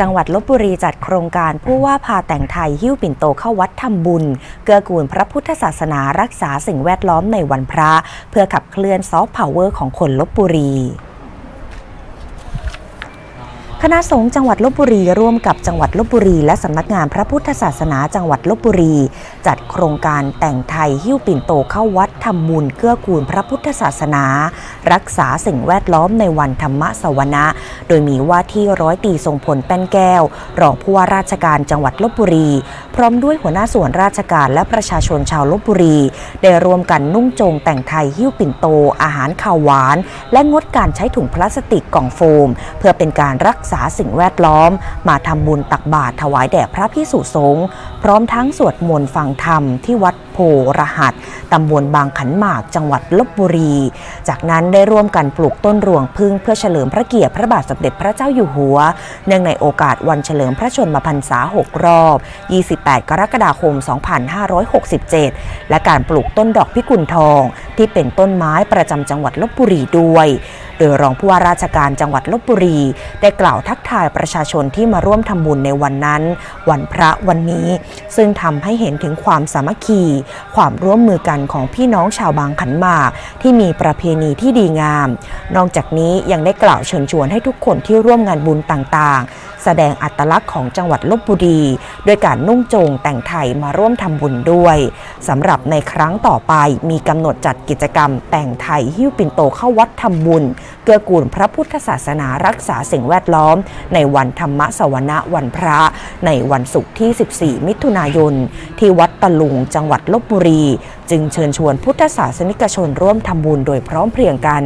จังหวัดลบบุรีจัดโครงการผู้ว่าพาแต่งไทยหิ้วปิ่นโตเข้าวัดทำบุญ เกื้อกูลพระพุทธศาสนารักษาสิ่งแวดล้อมในวันพระ เพื่อขับเคลื่อนซอฟต์พาวเวอร์ของคนลบบุรี คณะสงฆ์จังหวัดลบบุรีร่วมกับจังหวัดลบบุรี และสำนักงานพระพุทธศาสนาจังหวัดลบบุรี จัดโครงการแต่งไทยหิ้วปิ่นโตเข้าวัดทำบุญเกื้อกูลพระพุทธศาสนา รักษาสิ่งแวดล้อมในวันธรรมสวนะ โดยมีว่าที่ร้อยตีทรงผลแป้นแก้ว รองผู้ว่าราชการจังหวัดลบบุรี พร้อมด้วยหัวหน้าส่วนราชการและประชาชนชาวลบบุรี ได้รวมกันนุ่งโจงแต่งไทยหิ้วปิ่นโต อาหารข้าวหวาน และงดการใช้ถุงพลาสติกกล่องโฟม เพื่อเป็นการรักษาสิ่งแวดล้อม มาทำบุญตักบาตรถวายแด่พระพิสุสงฆ์พร้อมทั้งสวดมนต์ฟังธรรมที่วัด พรหัสตำบลบางขันหมากจังหวัดลบบุรี จากนั้นได้ร่วมกันปลูกต้นรวงพึ่งเพื่อเฉลิมพระเกียรติพระบาทสมเด็จพระเจ้าอยู่หัว เนื่องในโอกาสวันเฉลิมพระชนมพรรษา 6 รอบ 28 กรกฎาคม 2567 และการปลูกต้นดอกพิกุลทอง ที่เป็นต้นไม้ประจำจังหวัดลบบุรีด้วย โดยรองผู้ว่าราชการจังหวัดลบบุรี ได้กล่าวทักทายประชาชนที่มาร่วมทำบุญในวันนั้น วันพระวันนี้ ซึ่งทำให้เห็นถึงความสามัคคี ความร่วมมือกันของพี่น้องชาวบางขันหมาก ที่มีประเพณีที่ดีงาม นอกจากนี้ยังได้กล่าวเชิญชวนให้ทุกคนที่ร่วมงานบุญต่างๆ แสดงอัตลักษณ์ของจังหวัดลบบุรีด้วยการนุ่งโจงแต่งไทยมาร่วมทำบุญด้วยสำหรับในครั้งต่อไปมีกำหนดจัดกิจกรรมแต่งไทยหิ้วปิ่นโตเข้าวัดทำบุญ เกื้อกูลพระพุทธศาสนารักษาสิ่งแวดล้อม ในวันธรรมสวนะวันพระ ในวันศุกร์ที่ 14 มิถุนายน ที่วัดตะลุงจังหวัดลบบุรี จึงเชิญชวนพุทธศาสนิกชนร่วมทำบุญโดยพร้อมเพรียงกัน